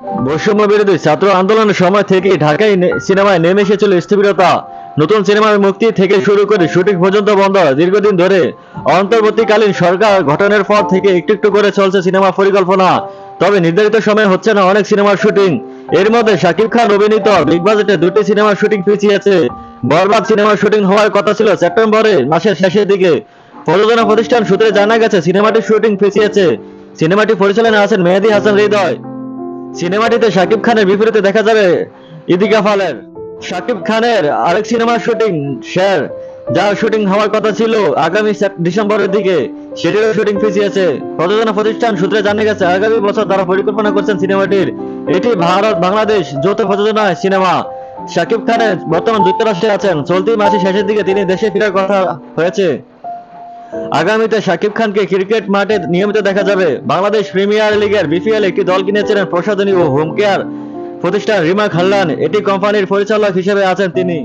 বৈষম্য বিরোধী ছাত্র আন্দোলনের সময় থেকে ঢাকায় সিনেমায় নেমে এসেছিল স্থবিরতা। নতুন সিনেমার মুক্তি থেকে শুরু করে শুটিং পর্যন্ত বন্ধ। দীর্ঘদিন ধরে অন্তর্বর্তীকালীন সরকার গঠনের পর থেকে একটু একটু করে চলছে সিনেমা পরিকল্পনা। তবে নির্ধারিত সময়ে হচ্ছে না অনেক সিনেমার শুটিং। এর মধ্যে শাকিব খান, অভিনীত বিগ বাজেটে দুটি সিনেমার শুটিং পিছিয়েছে। বরবাদ সিনেমার শুটিং হওয়ার কথা ছিল সেপ্টেম্বরে মাসের শেষের দিকে। প্রযোজনা প্রতিষ্ঠান সূত্রে জানা গেছে, সিনেমাটির শুটিং পিছিয়েছে। সিনেমাটি পরিচালনা আছেন মেহেদি হাসান হৃদয়। সিনেমাটিতে শাকিব খানের বিপরীতে দেখা যাবে ইদিকা ফালের। শাকিব খানের আরেক সিনেমার শুটিং শের যার শুটিং হওয়ার কথা ছিল আগামী ডিসেম্বরের দিকে। সেটিরও শুটিং পিছিয়েছে। প্রযোজনা প্রতিষ্ঠান সূত্রে জানা গেছে, আগামী বছর তারা পরিকল্পনা করছেন সিনেমাটির। এটি ভারত, বাংলাদেশ যৌথ প্রযোজনায় সিনেমা। শাকিব খানের বর্তমান যুক্তরাষ্ট্রে আছেন। চলতি মাসের শেষের দিকে তিনি দেশে ফেরার কথা হয়েছে। আগামীতে শাকিব খানকে ক্রিকেট মাঠে নিয়মিত দেখা যাবে। বাংলাদেশ প্রিমিয়ার লিগের বিপিএল একটি দল কিনেছিলেন প্রসাধনী ও হোম কেয়ার। প্রতিষ্ঠান রিমা খাল্লান, এটি কোম্পানির পরিচালক হিসেবে আছেন তিনি।